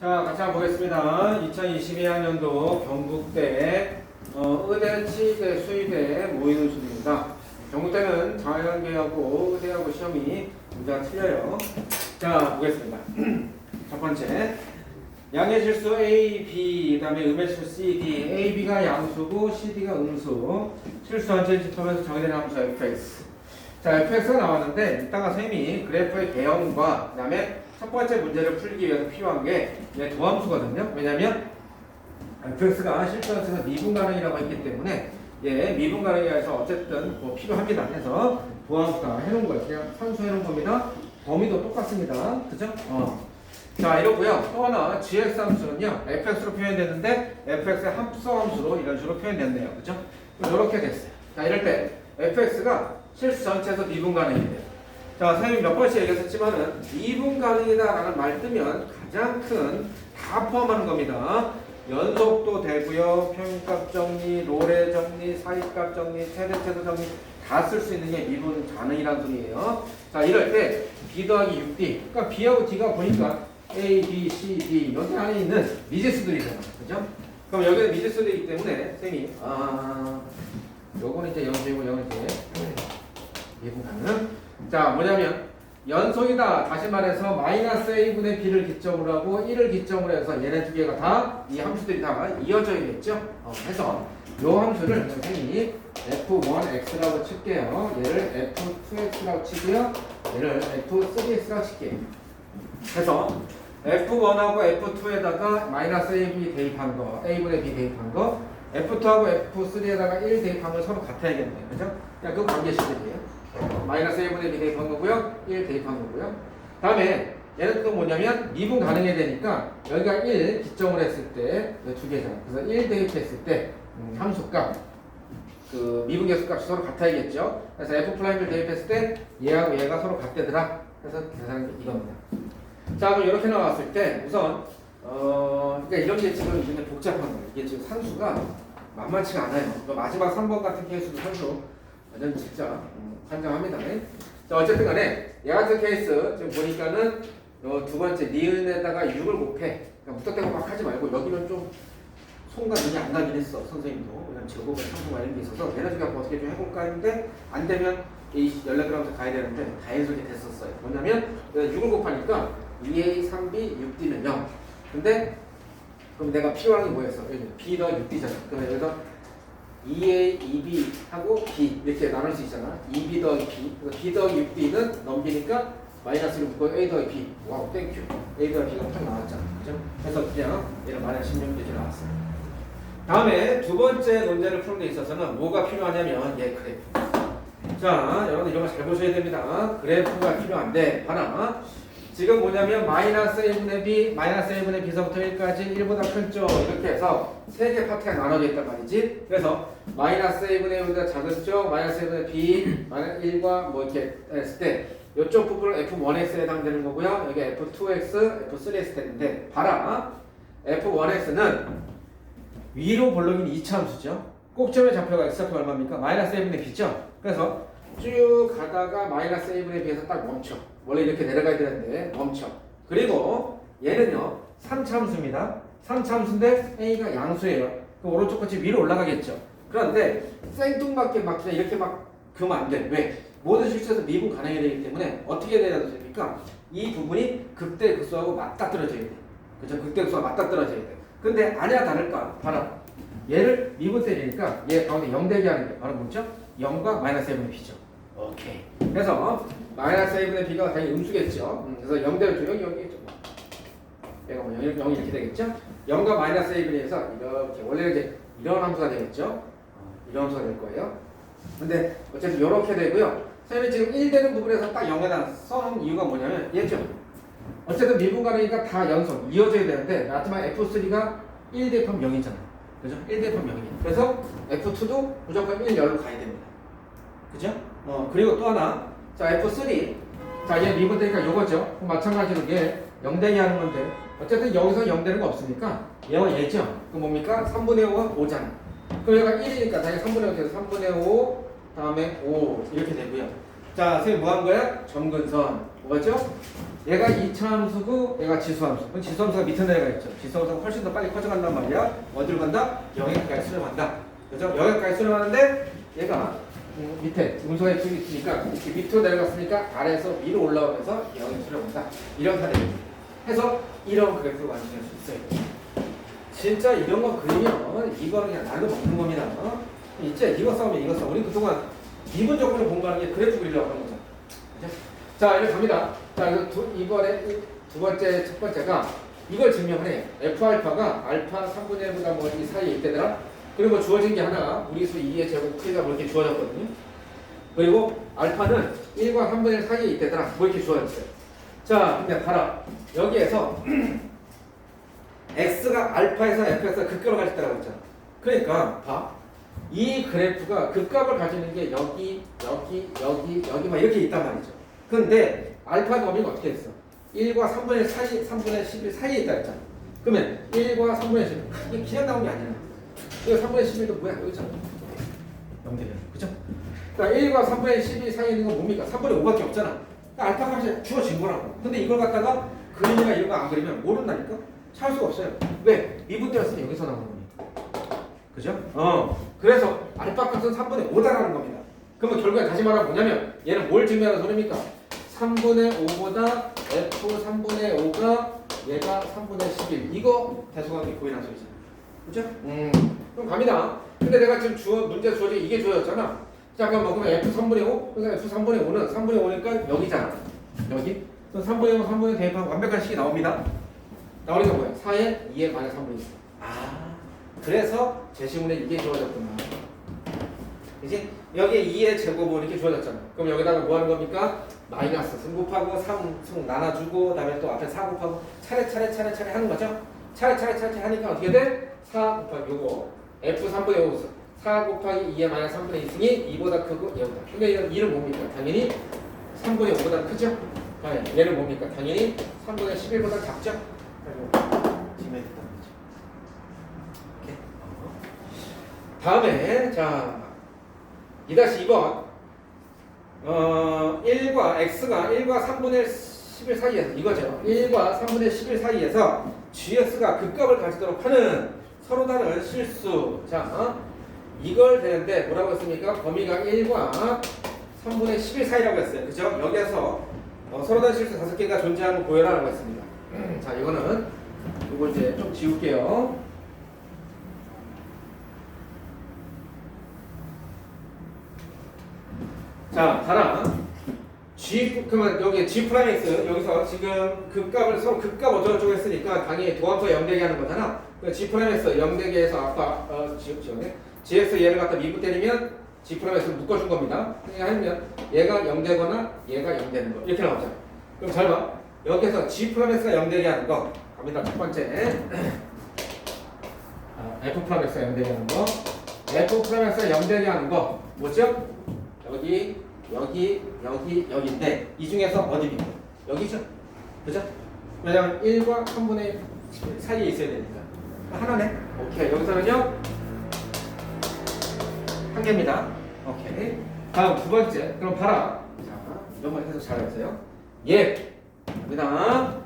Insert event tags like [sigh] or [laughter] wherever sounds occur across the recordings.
자, 같이 한번 보겠습니다. 2022학년도 경북대 어, 의대, 치대, 수의대 모의는 수입니다. 경북대는 자연계하고 의대하고 시험이 문제가 틀려요. 자, 보겠습니다. [clears throat] 첫 번째. 양의 실수 A, B, 그 다음에 음의 실수 C, D. A, B가 양수고 C, D가 음수. 실수 전체 집합에서 정의되는 함수 fx. 자, fx가 나왔는데 이따가 쌤이 그래프의 개형과 그 다음에 첫 번째 문제를 풀기 위해서 필요한 게얘 도함수거든요. 왜냐면 fx가 실수전체에서 미분 가능이라고 했기 때문에 예, 미분 가능이라서 어쨌든 뭐 필요합니다. 해서 도함수다 해놓은 거예요. 그냥 산수 해놓은 겁니다. 범위도 똑같습니다. 그죠? 어. 자 이러고요. 또 하나 gx 함수는요 fx로 표현되는데 fx의 합성함수로 이런 식으로 표현됐네요. 그죠? 이렇게 됐어요. 자 이럴 때 fx가 실수 전체에서 미분 가능이 돼요. 자 선생님이 몇 번씩 얘기했었지만은 미분 가능이다라는 말 뜨면 가장 큰 다 포함하는 겁니다. 연속도 되고요. 평균값 정리, 로레 정리, 사이값 정리, 최대체도 정리 다 쓸 수 있는 게 미분 가능이라는 소리예요. 자 이럴 때 b 더하기 6d 그러니까 b하고 d가 보니까 a, b, c, d 여기 안에 있는 미지수들이잖아. 그죠? 그럼 여기는 미지수들이기 때문에 쌤이 아 요거는 이제 연수이고 요거는 이제 미분 가능. 자 뭐냐면 연속이다. 다시 말해서 마이너스 a분의 b를 기점으로 하고 1을 기점으로 해서 얘네 두 개가 다 이 함수들이 다 이어져야겠죠. 어, 해서 요 함수를 선생님이 f1x라고 칠게요. 얘를 f2x라고 치고요. 얘를 f3x라고 칠게요. 해서 F1하고 F2에다가 마이너스 AB 대입한 거, A분의 B 대입한 거, F2하고 F3에다가 1 대입한 거 서로 같아야겠네요. 그죠? 그냥 그 관계식들이에요. 마이너스 A분의 B 대입한 거고요. 1 대입한 거고요. 다음에 얘는 또 뭐냐면 미분 가능해야 되니까 여기가 1 기점을 했을 때 두 개잖아. 그래서 1 대입했을 때 음, 함수값 그 미분 계수값이 서로 같아야겠죠. 그래서 F 프라임을 대입했을 때 얘하고 얘가 서로 같대더라. 그래서 계산한 게 이겁니다. 자, 그럼 이렇게 나왔을 때 우선 어, 그러니까 이런 게 지금 굉장히 복잡한 거예요. 이게 지금 산수가 만만치가 않아요. 그 마지막 3번 같은 케이스도 산수 완전 진짜 음, 환장합니다. 자, 어쨌든 간에 얘 같은 케이스 지금 보니까는 어, 두 번째 니은에다가 6을 곱해. 그러니까 무턱대고 막 하지 말고 여기는 좀 손과 눈이 안 가긴 했어 선생님도 왜냐면 제곱에 상수가 이런 게 있어서 얘네 중에 어떻게 좀 해볼까 했는데 안 되면 이 연락그램한테 가야 되는데 다 해석이 됐었어요 뭐냐면 6을 곱하니까 2a 3b 6d는 0 근데 그럼 내가 필요한 게 뭐였어? b 더 6d잖아 그러면 여기서 2a 2b 하고 b 이렇게 나눌 수 있잖아 2b 더하기 b 그래서 b 더하기 6d는 넘기니까 마이너스를 묶고 a 더하기 b 와우 땡큐 a 더하기 b가 탁 나왔잖아 그죠? 그래서 그냥 얘는 마이너스 16까지 나왔어요 다음에 두 번째 논제를 푸는 데 있어서는 뭐가 필요하냐면 얘 그래프. 자, 여러분 이런 거 잘 보셔야 됩니다. 그래프가 필요한데 하나 지금 뭐냐면 마이너스 1분의 b, 마이너스 1분의 b서부터 1까지 1보다 큰 쪽 이렇게 해서 세 개 파트가 나눠져 있단 말이지. 그래서 마이너스 1분의 1보다 작은 쪽, 마이너스 1분의 b, 마이너스 1과 뭐 이렇게 했을 때 이쪽 부분을 f1x에 해당되는 거고요. 여기 f2x, f3x 되는데 봐라. f1x는 위로 볼록인 2차 함수죠. 꼭지점의 좌표가 x좌표 얼마입니까? 마이너스 1분의 b죠. 그래서 쭉 가다가 마이너스 1분의 b에서 딱 멈춰. 원래 이렇게 내려가야 되는데 멈춰. 그리고 얘는요 3차 함수입니다. 3차 함수인데 a가 양수예요. 그 오른쪽 끝이 위로 올라가겠죠. 그런데 생뚱맞게 막 그냥 이렇게 막 그러면 안 돼. 왜? 모든 실수에서 미분 가능해야 되기 때문에 어떻게 돼야 됩니까? 이 부분이 극대 극소하고 맞닥뜨려져야 돼. 그죠? 극대 극소가 맞닥뜨려져야 돼. 근데 아니야 다를까? 봐라. 얘를 미분 때리니까 얘 가운데 0 되게 하는 게 바로 뭐죠? 0과 마이너스 1분의 b죠. 오케이. 그래서 마이너스 1분의 b가 당연히 음수겠죠. 음, 그래서 0대로 두 0이 여기겠죠. 얘가 뭐 0, 0 이렇게 되겠죠? 0과 마이너스 1분에서 이렇게 원래 이제 이런 함수가 되겠죠. 어, 이런 함수가 될 거예요. 근데 어쨌든 이렇게 되고요. 선생님이 지금 1 되는 부분에서 딱 0에다 써놓은 이유가 뭐냐면 얘죠. 어쨌든 미분 가능이니까 다 연속 이어져야 되는데 나트만 F3가 1 대입하면 0이잖아. 그죠? 1 대입하면 0이에요. 그래서 F2도 무조건 1, 열로 가야 됩니다. 그죠? 어, 그리고 또 하나. 자, F3. 자, 얘 미분 되니까 요거죠. 마찬가지로 얘 0대기 하는 건데 어쨌든 여기서 0 되는 거 없으니까 얘와 얘죠. 그 뭡니까? 3분의 5가 5잖아. 그럼 얘가 1이니까 당연히 3분의 5 돼서 3분의 5 다음에 5 이렇게 되고요. 자, 선생님 뭐 한 거야? 점근선. 뭐죠? 얘가 이차함수고 얘가 지수 함수. 그럼 지수 함수가 밑에 내려가 있죠. 지수 함수가 훨씬 더 빨리 커져간단 말이야. 어디로 간다? 영역까지 수렴한다. 그죠? 영역까지 수렴하는데 얘가 음, 밑에 음소의 길이 있으니까 이렇게 밑으로 내려갔으니까 아래에서 위로 올라오면서 영역 수렴한다. 이런 사례입니다. 해서 이런 그래프를 완성할 수 있어요. 진짜 이런 거 그리면 이거는 그냥 날로 먹는 겁니다. 어? 이제 이거 싸우면 이거 싸움. 우리 그동안 기본적으로 공부하는 게 그래프 그리려고 하는 거죠. 그죠? 자, 이제 갑니다. 자, 이거 두, 이번에 이두 번째, 첫 번째가 이걸 증명해. F 알파가 알파 3분의 1보다 뭐이 사이에 있대더라. 그리고 주어진 게 하나, 무리수 2의 제곱 크기가 뭐 이렇게 주어졌거든요. 그리고 알파는 1과 3분의 1 사이에 있대더라. 뭐 이렇게 주어졌어요. 자, 근데 봐라. 여기에서 [clears throat] x가 알파에서 f에서 극값을 때라고 했잖아. 그러니까 봐. 이 그래프가 극값을 가지는 게 여기, 여기, 여기, 여기 막 이렇게 있단 말이죠. 근데 알파 범위가 어떻게 됐어? 1과 3분의 1 사이, 3분의 11 사이에 있다 했잖아. 그러면 1과 3분의 11 이게 그냥 나온 게 아니야. 이거 3분의 11도 뭐야? 여기 있잖아. 0대면 그죠? 그러니까 1과 3분의 12 사이에 있는 건 뭡니까? 3분의 5밖에 없잖아. 그러니까 알파 값이 주어진 거라고. 근데 이걸 갖다가 그림이나 이런 거 안 그리면 모른다니까? 찾을 수가 없어요. 왜? 미분되었으니 여기서 나오는 거니까. 그죠? 어. 그래서 알파 값은 3분의 5다라는 겁니다. 그러면 결국에 다시 말하면 뭐냐면 얘는 뭘 증명하는 소리입니까? 3분의 5보다 f 3분의 5가 얘가 3분의 11 이거 대소관계 고인한 소리잖아. 그죠? 음. 그럼 갑니다. 근데 내가 지금 주어 문제 주어진 이게 주어졌잖아. 자 그럼 뭐 그러면 f 3분의 5? 그러니까 f 3분의 5는 3분의 5니까 여기잖아. 여기. 그럼 3분의 5, 3분의 대입하면 완벽한 식이 나옵니다. 나오니까 뭐야? 4에 2에 마이너스 3분의 1. 아, 그래서 제시문에 이게 주어졌구나. 이제 여기에 2의 제곱은 이렇게 주어졌잖아. 그럼 여기다가 뭐 하는 겁니까? 마이너스 승 곱하고 3, 승 나눠주고 그 다음에 또 앞에 4 곱하고 차례차례 차례차례 하는 거죠. 차례차례 차례차례 하니까 어떻게 돼? 4 곱하기 요거 F 3분의 5 4 곱하기 2의 마이너스 3분의 2승이 2보다 크고 얘보다 근데 이런 2는 뭡니까? 당연히 3분의 5보다 크죠? 아, 얘는 뭡니까? 당연히 3분의 11보다 작죠? 지면. 다음에 자 2-2번 어 1과 x가 1과 3분의 11 사이에서 이거죠. 1과 3분의 11 사이에서 gx가 극값을 가지도록 하는 서로 다른 실수. 자 어? 이걸 되는데 뭐라고 했습니까? 범위가 1과 3분의 11 사이라고 했어요. 그죠? 여기에서 어, 서로 다른 실수 다섯 개가 존재하는 고여라고 했습니다. 자 이거는 이거 이제 좀 지울게요. 자, 봐라. G, 그러면 여기 G 프라임 X, 여기서 지금 극값을 서로 극값 어쩌고저쩌고 했으니까 당연히 도함수 0대기 하는 거잖아. 그 G 프라임 X 0 대기에서 아까, 어, G, G네. GX 얘를 갖다 미분 때리면 G 프라임 X를 묶어준 겁니다. 그러니까 하면 얘가 0 되거나 얘가 0 되는 거. 이렇게 나오죠. 그럼 잘 봐. 여기서 G 프라임 X가 0되기 하는 거. 갑니다. 첫 번째. 아, F 프라임 X가 0되기 하는 거. F 프라임 X가 0되기 하는 거. 뭐죠? 여기, 여기, 여기, 여기인데 이 중에서 어디입니까? 여기죠. 그죠? 왜냐면 1과 3분의 1 사이에 있어야 되니까. 하나네. 오케이. 여기서는요. 한 개입니다. 오케이. 다음 두 번째. 그럼 봐라. 자, 이번 해석 잘해보세요. 예. 갑니다.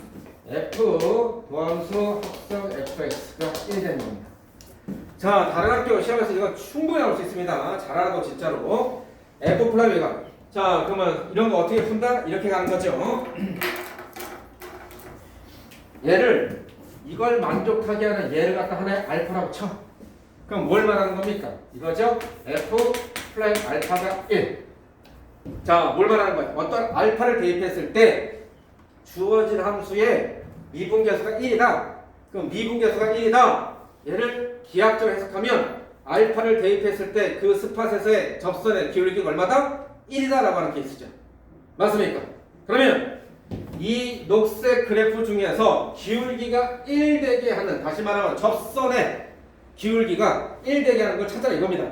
F 도함수 합성 fx가 1 되는 겁니다. 자, 다른 학교 시험에서 이거 충분히 나올 수 있습니다. 잘하고 진짜로. F 플라이가 자, 그러면 이런 거 어떻게 푼다? 이렇게 가는 거죠. [clears throat] 얘를 이걸 만족하게 하는 얘를 갖다 하나의 알파라고 쳐. 그럼 뭘 말하는 겁니까? 이거죠? F 플라임 알파가 1. 자, 뭘 말하는 거야? 어떤 알파를 대입했을 때 주어진 함수의 미분계수가 1이다. 그럼 미분계수가 1이다. 얘를 기하학적으로 해석하면 알파를 대입했을 때 그 스팟에서의 접선의 기울기가 얼마다? 1이다라고 하는 케이스죠. 맞습니까? 그러면 이 녹색 그래프 중에서 기울기가 1 되게 하는 다시 말하면 접선의 기울기가 1 되게 하는 걸 찾아라 이겁니다.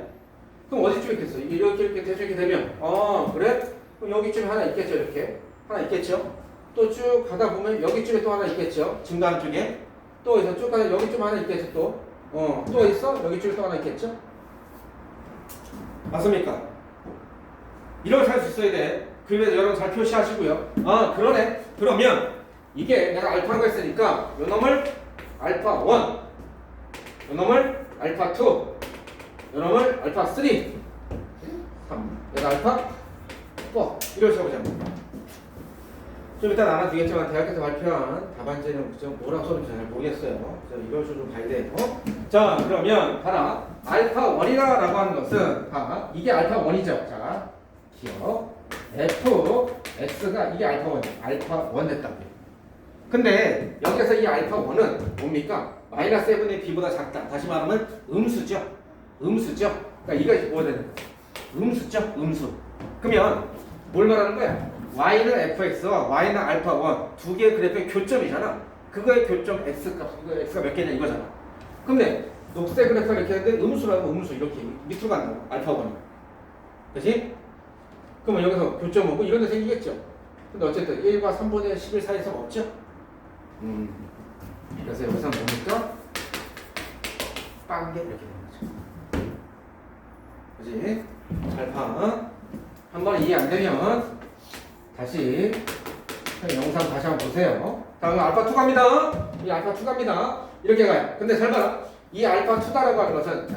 그럼 어디쯤 있겠어? 이렇게 이렇게 대충 이렇게 되면 어 그래? 그럼 여기쯤에 하나 있겠죠 이렇게 하나 있겠죠? 또 쭉 가다 보면 여기쯤에 또 하나 있겠죠? 중간 쪽에 또 있어 쭉 가다 여기쯤 하나 있겠죠 또 어, 또 있어? 여기쯤에 또 하나 있겠죠? 맞습니까? 걸 찾을 수 있어야 돼. 그림에서 여러분 잘 표시하시고요. 아 그러네. 그러면 이게 내가 알파라고 했으니까 요 놈을 알파 1, 요 놈을 알파 2, 요 놈을 알파 3, 3, 얘가 알파 4 이렇게 해보자. 좀 이따 나눠주겠지만 대학에서 발표한 답안지는 좀 뭐라고 써는지 잘 모르겠어요. 그래서 이걸 좀 봐야 돼요. 자 그러면 봐라 알파 1이라고 하는 것은 봐 이게 알파 1이죠. 자 기억 f x가 이게 알파 1 알파 1 됐다고. 근데 여기서 이 알파 1은 뭡니까? 마이너스 7의 b보다 작다. 다시 말하면 음수죠. 음수죠. 그러니까 이거 뭐야 되는 거야? 음수죠. 음수. 그러면 뭘 말하는 거야? y는 fx와 y는 알파 1 두 개의 그래프의 교점이잖아. 그거의 교점 x 값, 그거 x가 몇 개냐 이거잖아. 근데 녹색 그래프가 이렇게 했는데 음수라고 음수 이렇게 밑으로 간다고 알파 1이. 그렇지? 그러면 여기서 교점 오고 이런 데 생기겠죠. 근데 어쨌든 1과 3분의 11 사이에서 없죠? 음. 그래서 여기서 뭡니까? 빵개 이렇게 되는 거죠. 그지? 잘 봐. 한번 이해 안 되면 다시 영상 다시 한번 보세요. 다음 알파 2 갑니다. 이 알파 2 갑니다. 이렇게 가요. 근데 잘 봐라. 이 알파 2다라고 하는 것은 자,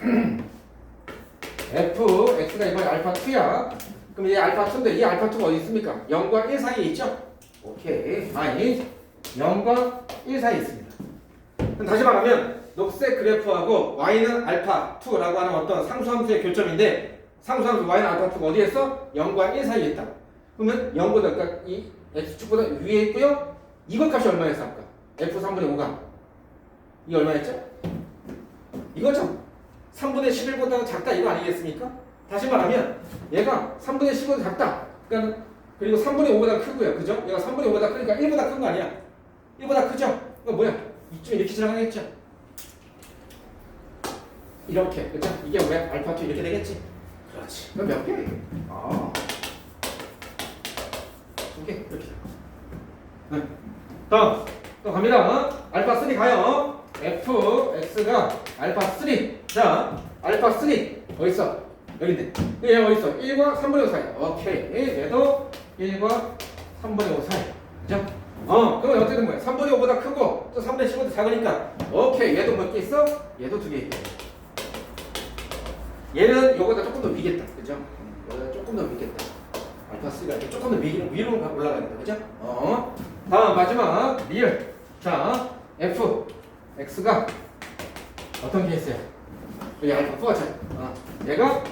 [clears throat] f x가 이번에 알파 2야. 그럼 이 알파 2인데 이 알파 2가 어디 있습니까? 0과 1 사이에 있죠? 오케이. 아니 0과 1 사이에 있습니다. 그럼 다시 말하면 녹색 그래프하고 y는 알파 2라고 하는 어떤 상수함수의 교점인데 상수함수 y는 알파 2가 어디에 있어? 0과 1 사이에 있다. 그러면 0보다 그러니까 이 x축보다 위에 있고요. 이것 값이 얼마였어 아까? f 3분의 5가 이 얼마였죠? 이거죠. 3분의 11보다 작다 이거 아니겠습니까? 다시 말하면 얘가 3분의 10보다 작다. 그러니까 그리고 3분의 5보다 크고요. 그죠? 얘가 3분의 5보다 크니까 1보다 큰 거 아니야? 1보다 크죠? 그거 뭐야? 이쯤 이렇게 지나가겠죠? 이렇게 그죠? 이게 뭐야? 알파 2 이렇게 되겠지? 그렇지. 그럼 몇 개? 아. 두 개. 이렇게. 네. 다음. 또 갑니다. 알파 3 가요. f x가 알파 3. 자, 알파 3 어디 있어? 여기인데. 얘 어디 있어? 1과 3분의 5 사이. 오케이. 얘도 1과 3분의 5 사이. 그죠? 어, 그러면 어떻게 된 거야? 3분의 5보다 크고 또 3분의 10보다 작으니까 오케이. 얘도 몇 개 있어? 얘도 두 개 있고. 얘는 요거보다 조금 더 위겠다. 그죠? 요거보다 조금 더 위겠다. 알파 3가 이렇게 조금 더 위, 위로 올라가겠다. 그죠? 어. 다음 마지막 리얼. 자, f x가 어떤 케이스야? 여기 알파 4죠. 어. 얘가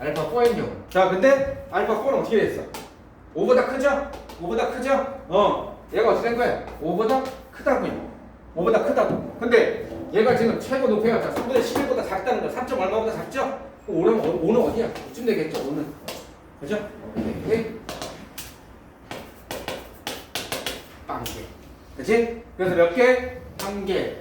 알파 4인 경우. 자, 근데 알파 4는 어떻게 됐어? 5보다 크죠? 5보다 크죠? 어. 얘가 어떻게 된 거야? 5보다 크다고요. 5보다 크다고. 근데 얘가 지금 최고 높이가 자, 3분의 11보다 작다는 거. 3점 얼마보다 작죠? 5는, 5는 어디야? 이쯤 되겠죠? 5는. 그죠? 오케이. 빵개. 그치? 그래서 몇 개? 한 개.